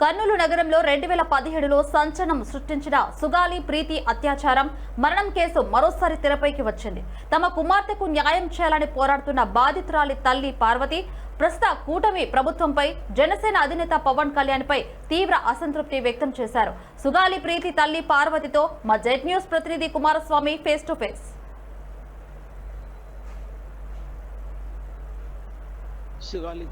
కర్నూలు నగరంలో రెండు వేల పదిహేడులో సంచలనం సృష్టించిన సుగాలి ప్రీతి అత్యాచారం మరణం కేసు మరోసారి తెరపైకి వచ్చింది. తమ కుమార్తెకు న్యాయం చేయాలని పోరాడుతున్న బాధితురాలి తల్లి పార్వతి ప్రస్తుత కూటమి ప్రభుత్వంపై జనసేన అధినేత పవన్ కళ్యాణ్ పై తీవ్ర అసంతృప్తి వ్యక్తం చేశారు. సుగాలి ప్రీతి తల్లి పార్వతితో మా జెడ్ న్యూస్ ప్రతినిధి Kumaraswamy face to face. Sugali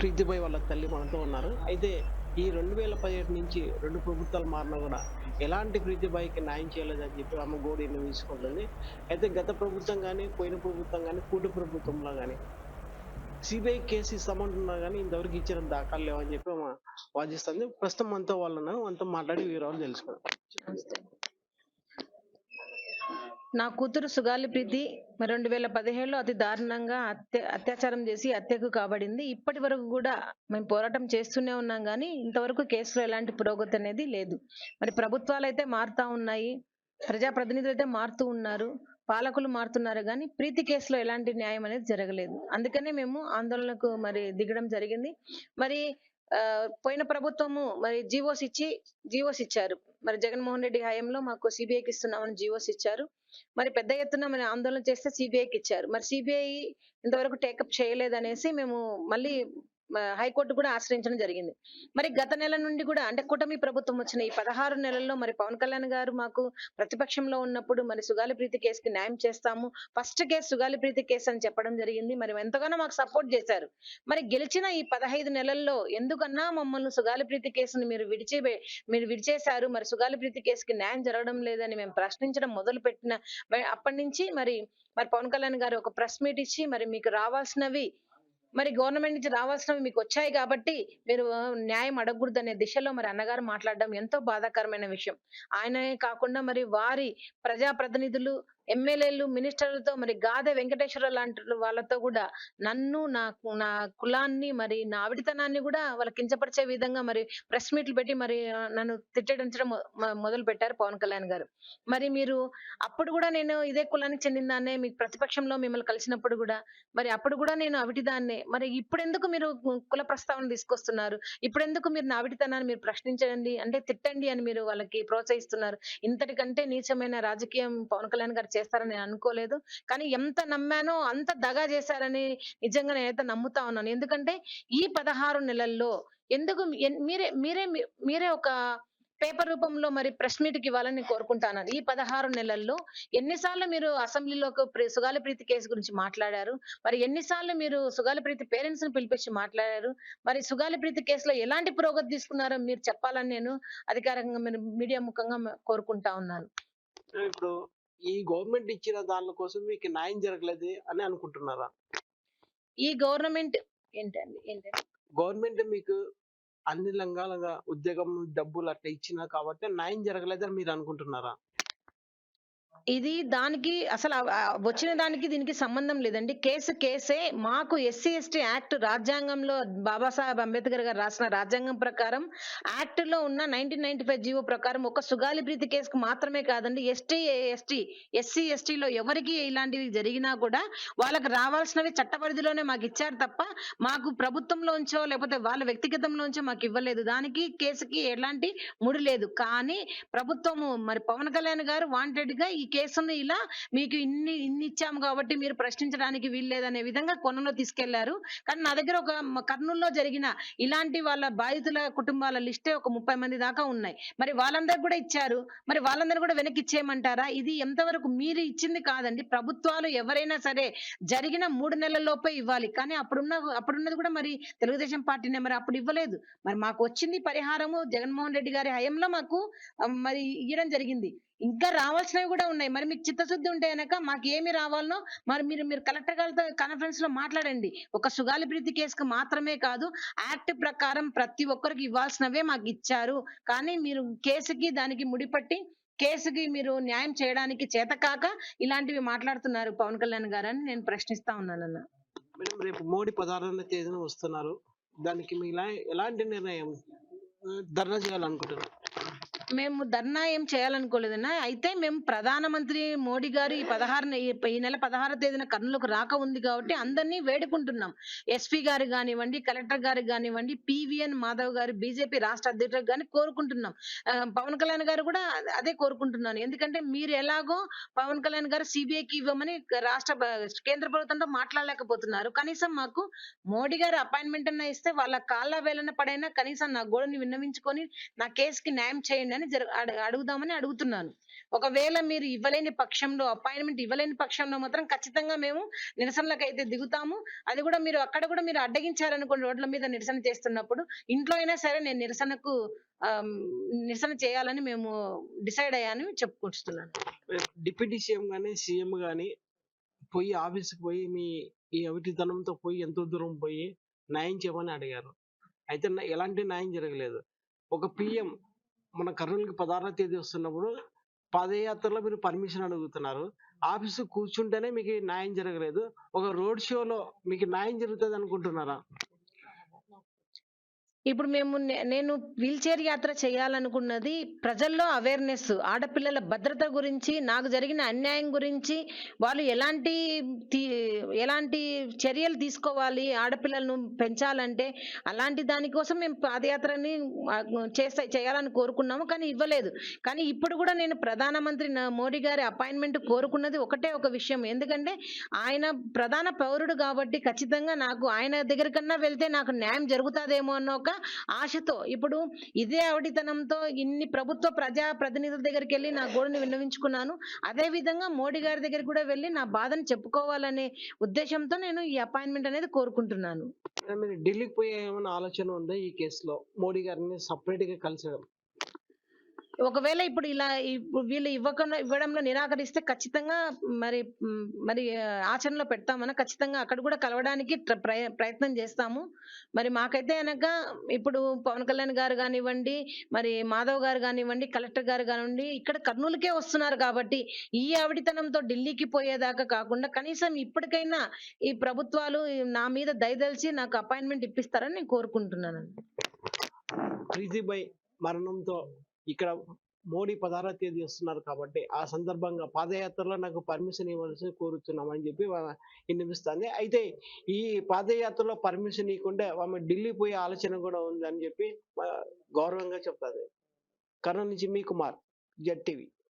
ప్రీతిపై వాళ్ళ తల్లి మనతో ఉన్నారు. అయితే ఈ రెండు వేల పదిహేడు నుంచి రెండు ప్రభుత్వాలు మారినా కూడా ఎలాంటి ప్రీతిబాయికి న్యాయం చేయలేదని చెప్పి ఆమె గోడి తీసుకుంటుంది. అయితే గత ప్రభుత్వం కానీ పోయిన ప్రభుత్వం కానీ కూటు ప్రభుత్వంలో కానీ సిబిఐ కేసు ఇస్తామంటున్నా కానీ ఇంతవరకు ఇచ్చిన దాఖలు లేవని చెప్పి ఆమె వాదిస్తుంది. ప్రస్తుతం అంతా వాళ్ళను అంతా మాట్లాడి వివరాలు తెలుసుకుందాం. నా కూతురు సుగాలి ప్రీతి మరి రెండు వేల పదిహేడులో అతి దారుణంగా అత్య అత్యాచారం చేసి హత్యకు కాబడింది. ఇప్పటి వరకు కూడా మేము పోరాటం చేస్తూనే ఉన్నాం కానీ ఇంతవరకు కేసులో ఎలాంటి పురోగతి అనేది లేదు. మరి ప్రభుత్వాలు అయితే మారుతా ఉన్నాయి ప్రజాప్రతినిధులు అయితే మారుతూ ఉన్నారు పాలకులు మారుతున్నారు కానీ ప్రీతి కేసులో ఎలాంటి న్యాయం అనేది జరగలేదు. అందుకనే మేము ఆందోళనకు మరి దిగడం జరిగింది. మరి ఆ, పోయిన ప్రభుత్వము మరి జీవోస్ ఇచ్చి జీవోస్ ఇచ్చారు. మరి జగన్మోహన్ రెడ్డి హయాంలో మాకు సిబిఐకి ఇస్తున్నామని జీవోస్ ఇచ్చారు. మరి పెద్ద ఎత్తున మరి ఆందోళన చేస్తే సిబిఐకి ఇచ్చారు. మరి సిబిఐ ఇంతవరకు టేకప్ చేయలేదనేసి మేము మళ్ళీ హైకోర్టు కూడా ఆశ్రయించడం జరిగింది. మరి గత నెల నుండి కూడా అంటే కూటమి ప్రభుత్వం వచ్చిన ఈ పదహారు నెలల్లో మరి పవన్ కళ్యాణ్ గారు మాకు ప్రతిపక్షంలో ఉన్నప్పుడు మరి సుగాలి ప్రీతి కేసుకి న్యాయం చేస్తాము. First case Sugali Preethi case అని చెప్పడం జరిగింది. మరి ఎంతగానో మాకు సపోర్ట్ చేశారు. మరి గెలిచిన ఈ పదహైదు నెలల్లో ఎందుకన్నా మమ్మల్ని సుగాలి ప్రీతి కేసుని మీరు విడిచి మీరు విడిచేశారు. మరి సుగాలి ప్రీతి కేసుకి న్యాయం జరగడం లేదని మేము ప్రశ్నించడం మొదలు పెట్టిన అప్పటి నుంచి మరి మరి పవన్ కళ్యాణ్ గారు ఒక ప్రెస్ మీట్ ఇచ్చి మరి మీకు రావాల్సినవి మరి గవర్నమెంట్ నుంచి రావాల్సినవి మీకు వచ్చాయి కాబట్టి మీరు న్యాయం అడగకూడదు అనే దిశలో మరి అన్నగారు మాట్లాడడం ఎంతో బాధాకరమైన విషయం. ఆయనే కాకుండా మరి వారి ప్రజాప్రతినిధులు ఎమ్మెల్యేలు మినిస్టర్లతో మరి గాదె వెంకటేశ్వర లాంటి వాళ్ళతో కూడా నన్ను నా నా కులాన్ని మరి నా ఆవిడితనాన్ని కూడా వాళ్ళ కించపరిచే విధంగా మరి ప్రెస్ మీట్లు పెట్టి మరి నన్ను తిట్టడించడం మొదలు పెట్టారు పవన్ కళ్యాణ్ గారు. మరి మీరు అప్పుడు కూడా నేను ఇదే కులానికి చెందిందాన్నే మీకు ప్రతిపక్షంలో మిమ్మల్ని కలిసినప్పుడు కూడా మరి అప్పుడు కూడా నేను అవిటిదాన్నే. మరి ఇప్పుడు ఎందుకు మీరు కుల ప్రస్తావన తీసుకొస్తున్నారు? ఇప్పుడు ఎందుకు మీరు నా అవిటితనాన్ని మీరు ప్రశ్నించండి? అంటే తిట్టండి అని మీరు వాళ్ళకి ప్రోత్సహిస్తున్నారు. ఇంతటికంటే నీచమైన రాజకీయం పవన్ కళ్యాణ్ గారు చేస్తారని నేను అనుకోలేదు. కానీ ఎంత నమ్మానో అంత దగా చేశారని నిజంగా నేనైతే నమ్ముతా ఉన్నాను. ఎందుకంటే ఈ పదహారు నెలల్లో ఎందుకు మీరే మీరే మీరే ఒక పేపర్ రూపంలో మరి ప్రెస్ మీట్కి ఇవ్వాలని కోరుకుంటాను ఈ పదహారు నెలల్లో ఎన్నిసార్లు మీరు అసెంబ్లీలో సుగాలి ప్రీతి కేసు గురించి మాట్లాడారు. మరి ఎన్నిసార్లు మీరు సుగాలి ప్రీతి పేరెంట్స్ని పిలిపించి మాట్లాడారు. మరి సుగాలి ప్రీతి కేసులో ఎలాంటి పురోగతి తీసుకున్నారో మీరు చెప్పాలని నేను అధికారికంగా మీరు మీడియా ముఖంగా కోరుకుంటా ఉన్నాను. ఇప్పుడు ఈ గవర్నమెంట్ ఇచ్చిన దాని కోసం మీకు న్యాయం జరగలేదు అని అనుకుంటున్నారా? ఈ గవర్నమెంట్ ఏంటండి? ఏంటండి? గవర్నమెంట్ మీకు అన్ని రంగాలుగా ఉద్యోగం డబ్బులు అట్లా ఇచ్చినా కాబట్టి న్యాయం జరగలేదని మీరు అనుకుంటున్నారా? ఇది దానికి అసలు వచ్చిన దానికి దీనికి సంబంధం లేదండి. కేసు కేసే మాకు ఎస్సీ ఎస్టీ యాక్ట్ రాజ్యాంగంలో బాబాసాహెబ్ అంబేద్కర్ గారు రాసిన రాజ్యాంగం ప్రకారం యాక్ట్లో ఉన్న నైన్టీన్ నైన్టీ ఫైవ్ జీవో ప్రకారం ఒక సుగాలి ప్రీతి కేసుకు మాత్రమే కాదండి ఎస్టీ ఎస్టీ ఎస్సీ ఎస్టీలో ఎవరికి ఇలాంటివి జరిగినా కూడా వాళ్ళకి రావాల్సినవి చట్ట పరిధిలోనే మాకు ఇచ్చారు తప్ప మాకు ప్రభుత్వంలోంచో లేకపోతే వాళ్ళ వ్యక్తిగతంలోంచో మాకు ఇవ్వలేదు. దానికి కేసుకి ఎలాంటి ముడి లేదు. కానీ ప్రభుత్వము మరి పవన్ కళ్యాణ్ గారు వాంటెడ్గా ఈ కేసుని ఇలా మీకు ఇన్ని ఇన్ని ఇచ్చాము కాబట్టి మీరు ప్రశ్నించడానికి వీల్లేదనే విధంగా కొనలో తీసుకెళ్ళారు. కానీ నా దగ్గర ఒక కర్నూల్లో కర్నూలులో జరిగిన ఇలాంటి వాళ్ళ బాధితుల కుటుంబాల లిస్టే ఒక ముప్పై మంది దాకా ఉన్నాయి. మరి వాళ్ళందరికి కూడా ఇచ్చారు. మరి వాళ్ళందరూ కూడా వెనక్కి ఇచ్చేయమంటారా? ఇది ఎంతవరకు మీరు ఇచ్చింది కాదండి. ప్రభుత్వాలు ఎవరైనా సరే జరిగిన మూడు నెలల లోపే ఇవ్వాలి. కానీ అప్పుడున్న అప్పుడున్నది కూడా మరి తెలుగుదేశం పార్టీనే మరి అప్పుడు ఇవ్వలేదు. మరి మాకు వచ్చింది పరిహారము జగన్మోహన్ రెడ్డి గారి హయాంలో మాకు మరి ఇవ్వడం జరిగింది. ఇంకా రావాల్సినవి కూడా ఉన్నాయి. మరి మీకు చిత్తశుద్ధి ఉంటే కనుక మాకు ఏమి రావాలనో మరి మీరు మీరు కలెక్టర్ గారితో కాన్ఫరెన్స్లో మాట్లాడండి. ఒక సుగాలి ప్రీతి కేసుకు మాత్రమే కాదు యాక్ట్ ప్రకారం ప్రతి ఒక్కరికి ఇవ్వాల్సినవే మాకు ఇచ్చారు. కానీ మీరు కేసుకి దానికి ముడిపట్టి కేసుకి మీరు న్యాయం చేయడానికి చేతకాక ఇలాంటివి మాట్లాడుతున్నారు పవన్ కళ్యాణ్ గారని నేను ప్రశ్నిస్తా ఉన్నానన్న. మేడం రేపు మోడీ పదహారవ తేదీన వస్తున్నారు. దానికి మీ ఎలాంటి నిర్ణయం ధర్నా చేయాలనుకుంటున్నారు? మేము ధర్నా ఏం చేయాలనుకోలేదన్నా అయితే మేము ప్రధానమంత్రి మోడీ గారు ఈ పదహారు ఈ నెల పదహారు తేదీన కర్నూలుకు రాక ఉంది కాబట్టి అందరినీ వేడుకుంటున్నాం. ఎస్పీ గారు కానివ్వండి కలెక్టర్ గారు కానివ్వండి పివిఎన్ మాధవ్ గారు బీజేపీ రాష్ట్ర అధ్యక్షుడు కానీ కోరుకుంటున్నాం. పవన్ కళ్యాణ్ గారు కూడా అదే- కోరుకుంటున్నాను. ఎందుకంటే మీరు ఎలాగో పవన్ కళ్యాణ్ గారు సిబిఐకి ఇవ్వమని రాష్ట్ర కేంద్ర ప్రభుత్వంతో మాట్లాడలేకపోతున్నారు. కనీసం మాకు మోడీ గారు అపాయింట్మెంట్ అన్న ఇస్తే వాళ్ళ కాళ్ళ వేలన పడైనా కనీసం నా గోడని విన్నవించుకొని నా కేసుకి న్యాయం చేయండి అని జరు అడుగుదామని అడుగుతున్నాను. ఒకవేళ మీరు ఇవ్వలేని పక్షంలో అపాయింట్మెంట్ ఇవ్వలేని పక్షంలో మాత్రం ఖచ్చితంగా మేము నిరసనలకు అయితే దిగుతాము. అది కూడా మీరు అక్కడ కూడా మీరు అడ్డగించారనుకోండి రోడ్ల మీద నిరసన చేస్తున్నప్పుడు ఇంట్లో అయినా సరే నేను నిరసనకు నిరసన చేయాలని మేము డిసైడ్ అయ్యాని చెప్పుకొస్తున్నాను. డిప్యూటీ సీఎం కానీ సీఎం కానీ పోయి ఆఫీస్కి పోయి మీ ఈ అవిటితనంతో పోయి ఎంతో దూరం పోయి న్యాయం చేయమని అడిగారు. అయితే ఎలాంటి న్యాయం జరగలేదు. ఒక పిఎం మన కర్నూలుకి పదహారవ తేదీ వస్తున్నప్పుడు పాదయాత్రలో మీరు పర్మిషన్ అడుగుతున్నారు. ఆఫీసు కూర్చుంటేనే మీకు న్యాయం జరగలేదు. ఒక రోడ్ షోలో మీకు న్యాయం జరుగుతుంది అనుకుంటున్నారా? ఇప్పుడు మేము నే- నేను వీల్ చైర్ యాత్ర చేయాలనుకున్నది ప్రజల్లో అవేర్నెస్ ఆడపిల్లల భద్రత గురించి నాకు జరిగిన అన్యాయం గురించి వాళ్ళు ఎలాంటి తీ- ఎలాంటి చర్యలు తీసుకోవాలి ఆడపిల్లలను పెంచాలంటే అలాంటి దానికోసం మేము పాదయాత్రని చేస్తా చేయాలని కోరుకున్నాము కానీ ఇవ్వలేదు. కానీ ఇప్పుడు కూడా నేను ప్రధానమంత్రి న- మోడీ గారి అపాయింట్మెంట్ కోరుకున్నది ఒకటే ఒక విషయం. ఎందుకంటే ఆయన ప్రధాన పౌరుడు కాబట్టి ఖచ్చితంగా నాకు ఆయన దగ్గర కన్నా వెళ్తే నాకు న్యాయం జరుగుతుందేమో అన్న ఒక ఆశతో. ఇప్పుడు ఇదే అవడితనంతో ఇన్ని ప్రభుత్వ ప్రజా ప్రతినిధుల దగ్గరికి వెళ్ళి నా గోడుని విన్నవించుకున్నాను. అదే విధంగా మోడీ గారి దగ్గర కూడా వెళ్ళి నా బాధను చెప్పుకోవాలనే ఉద్దేశంతో నేను ఈ అపాయింట్మెంట్ అనేది కోరుకుంటున్నాను. ఢిల్లీకి పోయే ఏమైనా ఆలోచన ఉందా ఈ కేసులో? మోడీ గారిని సపరేట్గా కలిసడం. ఒకవేళ ఇప్పుడు ఇలా ఇప్పుడు వీళ్ళు ఇవ్వకుండా ఇవ్వడంలో నిరాకరిస్తే ఖచ్చితంగా మరి మరి ఆచరణలో పెడతామని ఖచ్చితంగా అక్కడ కూడా కలవడానికి ప్రయ- ప్రయత్నం చేస్తాము. మరి మాకైతే కనుక ఇప్పుడు పవన్ కళ్యాణ్ గారు కానివ్వండి మరి మాధవ్ గారు కానివ్వండి కలెక్టర్ గారు కానివ్వండి ఇక్కడ కర్నూలుకే వస్తున్నారు కాబట్టి ఈ ఆవిడితనంతో ఢిల్లీకి పోయేదాకా కాకుండా కనీసం ఇప్పటికైనా ఈ ప్రభుత్వాలు నా మీద దయదలిచి నాకు అపాయింట్మెంట్ ఇప్పిస్తారని నేను కోరుకుంటున్నాను ప్రీతిబాయ్ మరణంతో ఇక్కడ మోడీ పదహారవ తేదీ వస్తున్నారు కాబట్టి ఆ సందర్భంగా పాదయాత్రలో నాకు పర్మిషన్ ఇవ్వాల్సి కోరుతున్నామని చెప్పి వినిపిస్తుంది అయితే ఈ పాదయాత్రలో పర్మిషన్ ఇవ్వకుండా ఆమె ఢిల్లీ పోయే ఆలోచన కూడా ఉంది అని చెప్పి గౌరవంగా చెప్తుంది. కర్నూలు నుంచి మీ కుమార్ జడ్టీవీ